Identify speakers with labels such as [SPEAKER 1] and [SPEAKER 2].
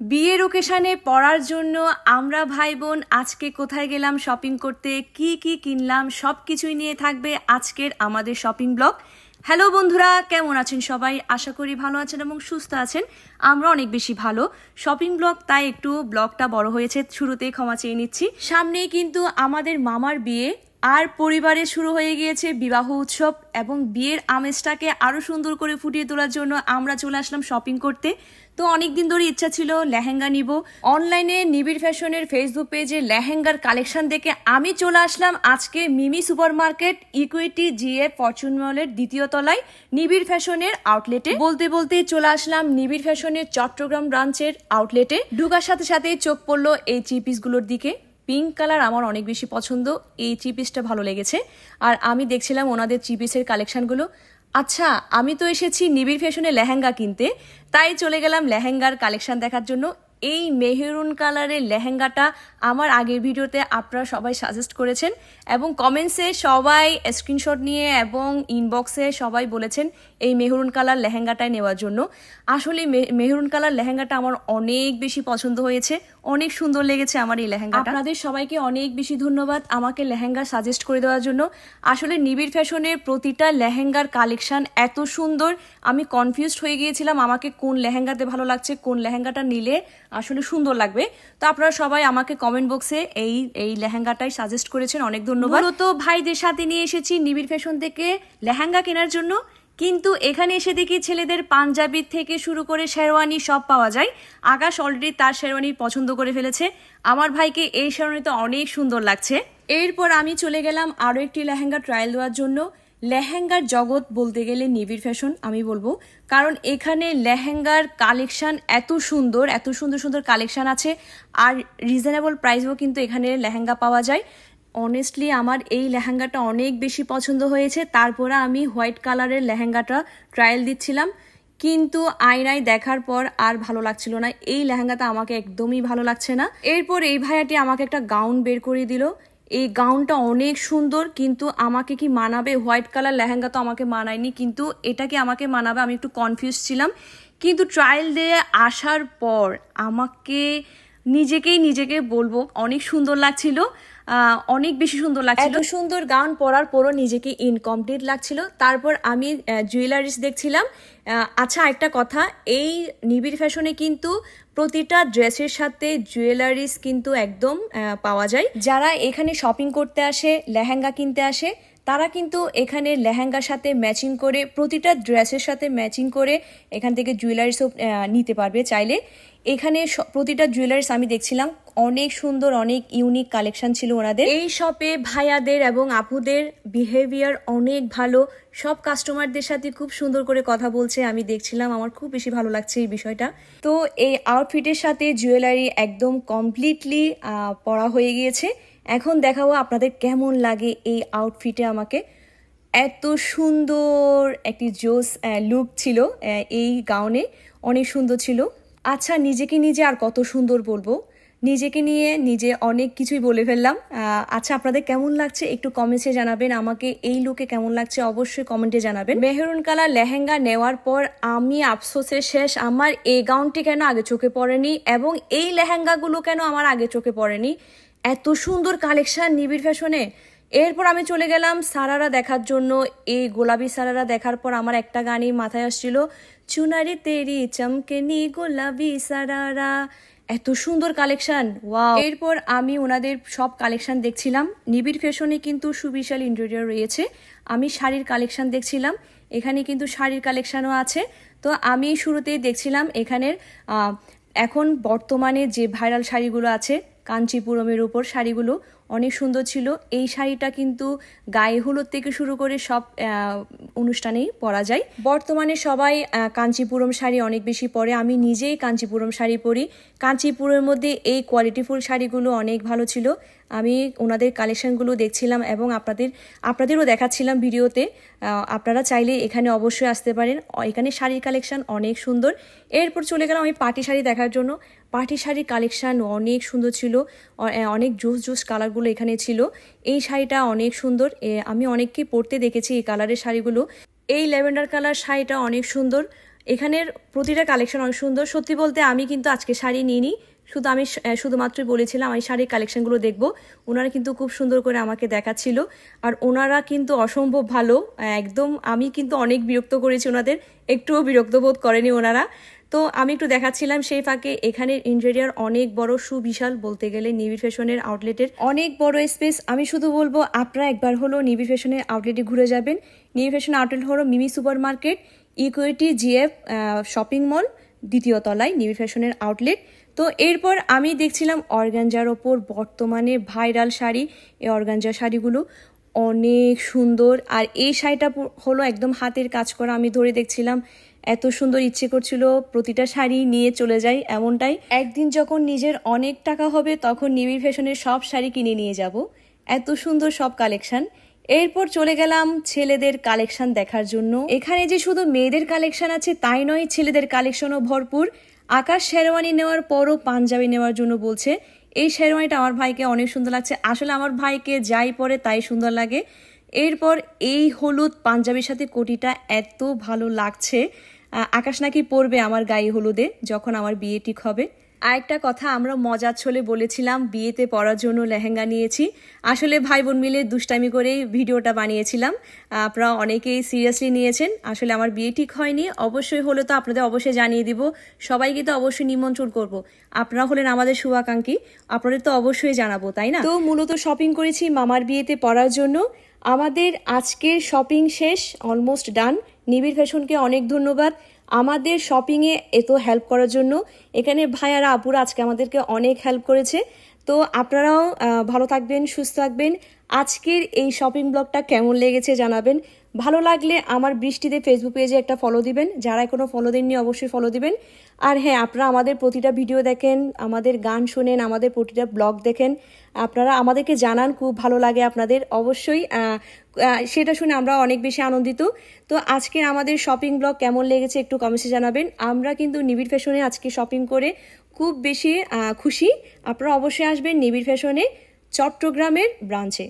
[SPEAKER 1] বিয়ের ওকেশানে পড়ার জন্য আমরা ভাই বোন আজকে কোথায় গেলাম শপিং করতে, কি কি কিনলাম সব কিছুই নিয়ে থাকবে আজকের আমাদের শপিং ব্লগ হ্যালো বন্ধুরা, কেমন আছেন সবাই? আশা করি ভালো আছেন এবং সুস্থ আছেন। আমরা অনেক বেশি ভালো। শপিং ব্লগ তাই একটু ব্লগটা বড় হয়েছে, শুরুতেই ক্ষমা চেয়ে নিচ্ছি। সামনেই কিন্তু আমাদের মামার বিয়ে। আর পরিবারে শুরু হয়ে গিয়েছে বিবাহ উৎসব এবং বিয়ের আমেজটাকে আরও সুন্দর করে ফুটিয়ে তোলার জন্য আমরা চলে আসলাম শপিং করতে। তো অনেক দিন ধরে ইচ্ছা ছিল লেহেঙ্গা নিব। অনলাইনে নিবিড় ফ্যাশনের ফেসবুক পেজে লেহেঙ্গার কালেকশন দেখে আমি চলে আসলাম আজকে Mimi super market equity G A fortune মলের দ্বিতীয় তলায় নিবিড় ফ্যাশনের আউটলেটে বলতে বলতে চলে আসলাম নিবিড় ফ্যাশনের চট্টগ্রাম ব্রাঞ্চের আউটলেটে ঢুকার সাথে সাথে চোখ পড়ল এই থ্রি পিসগুলোর দিকে। পিঙ্ক কালার আমার অনেক বেশি পছন্দ। এই থ্রি পিসটা ভালো লেগেছে। আর আমি দেখছিলাম ওনাদের থ্রি পিসের কালেকশানগুলো আচ্ছা আমি তো এসেছি নিবিড় ফ্যাশনে লেহেঙ্গা কিনতে। তাই চলে গেলাম লেহেঙ্গার কালেকশান দেখার জন্য। এই মেহেরুন কালারের লেহেঙ্গাটা আমার আগের ভিডিওতে আপনারা সবাই সাজেস্ট করেছেন এবং কমেন্টসে সবাই স্ক্রিনশট নিয়ে এবং ইনবক্সে সবাই বলেছেন এই মেহরুন কালার লেহেঙ্গাটাই নেওয়ার জন্য। আসলে মেহরুন কালার লেহেঙ্গাটা আমার অনেক বেশি পছন্দ হয়েছে, অনেক সুন্দর লেগেছে আমার এই লেহেঙ্গাটা। আপনাদের সবাইকে অনেক বেশি ধন্যবাদ আমাকে লেহেঙ্গা সাজেস্ট করে দেওয়ার জন্য। আসলে নিবিড় ফ্যাশনের প্রতিটা লেহেঙ্গার কালেকশান এত সুন্দর, আমি কনফিউজড হয়ে গিয়েছিলাম আমাকে কোন লেহেঙ্গাতে ভালো লাগছে, কোন লেহেঙ্গাটা নিলে আসলে সুন্দর লাগবে। তো আপনারা সবাই আমাকে কমেন্ট বক্সে এই এই লেহেঙ্গাটাই সাজেস্ট করেছেন। অনেক ধন্যবাদ। তো ভাইদের সাথে নিয়ে এসেছি নিবিড় ফ্যাশন থেকে লেহেঙ্গা কেনার জন্য। কিন্তু এখানে এসে দেখি ছেলেদের পাঞ্জাবির থেকে শুরু করে শেরওয়ানি সব পাওয়া যায়। আকাশ অলরেডি তার শেরওয়ানি পছন্দ করে ফেলেছে। আমার ভাইকে এই শেরওয়ানিটা অনেক সুন্দর লাগছে। এরপর আমি চলে গেলাম আরও একটি লেহেঙ্গা ট্রায়াল দেওয়ার জন্য। লেহেঙ্গার জগৎ বলতে গেলে নিবিড় ফ্যাশন আমি বলব। কারণ এখানে লেহেঙ্গার কালেকশান এত সুন্দর এত সুন্দর সুন্দর কালেকশান আছে। আর রিজনেবল প্রাইসেও কিন্তু এখানে লেহেঙ্গা পাওয়া যায়। অনেস্টলি আমার এই লেহেঙ্গাটা অনেক বেশি পছন্দ হয়েছে। তারপরে আমি হোয়াইট কালারের লেহেঙ্গাটা ট্রায়াল দিচ্ছিলাম। কিন্তু আয়নায় দেখার পর আর ভালো লাগছিল না। এই লেহেঙ্গাটা আমাকে একদমই ভালো লাগছে না। এরপর এই ভাইয়াটি আমাকে একটা গাউন বের করে দিল। এই গাউনটা অনেক সুন্দর, কিন্তু আমাকে কি মানাবে? হোয়াইট কালার লেহেঙ্গা তো আমাকে মানায়নি, কিন্তু এটাকে আমাকে মানাবে? আমি একটু কনফিউজ ছিলাম। কিন্তু ট্রায়াল দিয়ে আসার পর আমাকে নিজেকেই নিজেকে বলব, অনেক সুন্দর লাগছিল অনেক বেশি সুন্দর লাগছিল। এত সুন্দর গাউন পরার পরও নিজেকে ইনকমপ্লিট লাগছিল। তারপর আমি জুয়েলারিস দেখছিলাম। আচ্ছা একটা কথা, এই নিবিড় ফ্যাশনে কিন্তু প্রতিটা ড্রেসের সাথে জুয়েলারিস কিন্তু একদম পাওয়া যায়। যারা এখানে শপিং করতে আসে, লেহেঙ্গা কিনতে আসে তারা কিন্তু এখানে লেহেঙ্গার সাথে ম্যাচিং করে প্রতিটা ড্রেসের সাথে ম্যাচিং করে এখান থেকে জুয়েলারিসও নিতে পারবে চাইলে। এখানে প্রতিটা জুয়েলারিস আমি দেখছিলাম অনেক সুন্দর অনেক ইউনিক কালেকশন ছিল ওনাদের। এই শপে ভাইয়াদের এবং আপুদের বিহেভিয়ার অনেক ভালো। সব কাস্টমারদের সাথে খুব সুন্দর করে কথা বলছে আমি দেখছিলাম আমার খুব বেশি ভালো লাগছে এই বিষয়টা। তো এই আউটফিটের সাথে জুয়েলারি একদম কমপ্লিটলি পরা হয়ে গিয়েছে। এখন দেখাবো আপনাদের কেমন লাগে এই আউটফিটে আমাকে। এত সুন্দর একটি জোস লুক ছিল এই গাউনে অনেক সুন্দর ছিল। আচ্ছা নিজেকে নিজে আর কত সুন্দর বলব? নিজেকে নিয়ে নিজে অনেক কিছুই বলে ফেললাম। আচ্ছা আপনাদের কেমন লাগছে একটু কমেন্টে জানাবেন। আমাকে এই লুকে কেমন লাগছে অবশ্যই কমেন্টে জানাবেন। মেহরুন কালার লেহেঙ্গা নেওয়ার পর আমি আফসোসের শেষ। আমার এই গাউনটি কেন আগে চোখে পড়েনি? এবং এই লেহেঙ্গাগুলো কেন আমার আগে চোখে পড়েনি? এত সুন্দর কালেকশান নিবিড় ফ্যাশনে। এরপর আমি চলে গেলাম সারারা দেখার জন্য। এই গোলাপি সারারা দেখার পর আমার একটা গানই মাথায় আসছিল। চুনারি তেরি চমকেনি গোলাপি সারারা। এত সুন্দর কালেকশন, ওয়াও। এরপর আমি ওনাদের সব কালেকশন দেখছিলাম। নিবিড় ফ্যাশনে কিন্তু সুবিশাল ইন্টেরিয়র রয়েছে। আমি শাড়ির কালেকশন দেখছিলাম। এখানে কিন্তু শাড়ির কালেকশানও আছে। তো আমি শুরুতেই দেখছিলাম এখানের এখন বর্তমানে যে ভাইরাল শাড়িগুলো আছে কাঞ্চিপুরমের উপর শাড়িগুলো অনেক সুন্দর ছিল। এই শাড়িটা কিন্তু গায়ে হলুদ থেকে শুরু করে সব অনুষ্ঠানেই পরা যায়। বর্তমানে সবাই কাঞ্চিপুরম শাড়ি অনেক বেশি পরে। আমি নিজেই কাঞ্চিপুরম শাড়ি পরি। কাঞ্চিপুরের মধ্যে এই কোয়ালিটিফুল শাড়িগুলো অনেক ভালো ছিল। আমি ওনাদের কালেকশনগুলো দেখছিলাম এবং আপনাদের, আপনাদেরও দেখাচ্ছিলাম ভিডিওতে। আপনারা চাইলে এখানে অবশ্যই আসতে পারেন। এখানে শাড়ির কালেকশন অনেক সুন্দর। এরপর চলে গেলাম আমি পাটি শাড়ি দেখার জন্য। পাটি শাড়ির কালেকশান অনেক সুন্দর ছিল অনেক জোস জোস কালারগুলো এখানে ছিল। এই শাড়িটা অনেক সুন্দর আমি অনেককে পরতে দেখেছি এই কালারের শাড়িগুলো। এই ল্যাভেন্ডার কালার শাড়িটা অনেক সুন্দর, এখানের প্রতিটা কালেকশন অনেক সুন্দর। সত্যি বলতে আমি কিন্তু আজকে শাড়ি নিইনি, শুধু আমি শুধুমাত্রই বলেছিলাম আমি শাড়ির কালেকশনগুলো দেখব। ওনারা কিন্তু খুব সুন্দর করে আমাকে দেখাচ্ছিল, আর ওনারা কিন্তু অসম্ভব ভালো একদম আমি কিন্তু অনেক বিরক্ত করেছি ওনাদের, একটুও বিরক্ত বোধ করেনি ওনারা। তো আমি একটু দেখাচ্ছিলাম সেই ফাঁকে এখানের ইন্টেরিয়ার অনেক বড় সুবিশাল বলতে গেলে নিবি ফ্যাশনের আউটলেটের অনেক বড় স্পেস আমি শুধু বলব, আপনারা একবার হলো নিবি ফ্যাশনের আউটলেটে ঘুরে যাবেন। নিবি ফ্যাশন আউটলেট হলো Mimi super market equity G F shopping mall দ্বিতীয় তলায় নিবি ফ্যাশনের আউটলেট তো এরপর আমি দেখছিলাম অর্গানজার ওপর বর্তমানে ভাইরাল শাড়ি। এই অর্গানজা শাড়িগুলো অনেক সুন্দর। আর এই শাড়িটা হলো একদম হাতের কাজ করা। আমি ধরে দেখছিলাম এত সুন্দর ইচ্ছে করছিল প্রতিটা শাড়ি নিয়ে চলে যাই এমনটাই। একদিন যখন নিজের অনেক টাকা হবে তখন নিবি ফ্যাশনের সব শাড়ি কিনে নিয়ে যাব। এত সুন্দর সব কালেকশন। এরপর চলে গেলাম ছেলেদের কালেকশন দেখার জন্য। এখানে যে শুধু মেয়েদের কালেকশন আছে তাই নয়, ছেলেদের কালেকশনও ভরপুর। আকাশ শেরওয়ানি নেওয়ার পরও পাঞ্জাবি নেওয়ার জন্য বলছে। এই শেরওয়ানিটা আমার ভাইকে অনেক সুন্দর লাগছে। আসলে আমার ভাইকে যাই পরে তাই সুন্দর লাগে। এরপর এই হলুদ পাঞ্জাবির সাথে কোটিটা এত ভালো লাগছে। আকাশ নাকি পরবে আমার গায়ে হলুদে যখন আমার বিয়ে ঠিক হবে। আরেকটা কথা, আমরা মজার ছলে বলেছিলাম, বিয়েতে পরার জন্য লেহেঙ্গা নিয়েছি। আসলে ভাই বোন মিলে দুষ্টামি করে ভিডিওটা বানিয়েছিলাম। আপনারা অনেকেই সিরিয়াসলি নিয়েছেন, আসলে আমার বিয়ে ঠিক হয়নি। অবশ্যই হলে তো আপনাদের অবশ্যই জানিয়ে দিব, সবাইকে তো অবশ্যই নিমন্ত্রণ করব। আপনারা হলেন আমাদের শুভাকাঙ্ক্ষী, আপনাদের তো অবশ্যই জানাব, তাই না? তো মূলত শপিং করেছি মামার বিয়েতে পরার জন্য। আমাদের আজকের শপিং শেষ অলমোস্ট ডান নিবিড় ফ্যাশনকে অনেক ধন্যবাদ। আমাদের শপিংয়ে এত হেল্প করার জন্য। এখানে ভাইয়ারা আপুরা আজকে আমাদেরকে অনেক হেল্প করেছে। তো আপনারাও ভালো থাকবেন, সুস্থ থাকবেন। আজকের এই শপিং ব্লগটা কেমন লেগেছে জানাবেন। ভালো লাগলে আমার বৃষ্টিতে ফেসবুক পেজে একটা ফলো দিবেন। যারা এখনও ফলো দেননি, অবশ্যই ফলো দিবেন। আর হ্যাঁ আপনারা আমাদের প্রতিটা ভিডিও দেখেন, আমাদের গান শোনেন, আমাদের প্রতিটা ব্লগ দেখেন। আপনারা আমাদেরকে জানান খুব ভালো লাগে আপনাদের। অবশ্যই সেটা শুনে আমরা অনেক বেশি আনন্দিত। তো আজকের আমাদের শপিং ব্লগ কেমন লেগেছে একটু কমেন্টে জানাবেন। আমরা কিন্তু নিবিড় ফ্যাশনে আজকে শপিং করে খুব বেশি খুশি। আপনারা অবশ্যই আসবেন নিবিড় ফ্যাশনে চট্টগ্রামের ব্রাঞ্চে।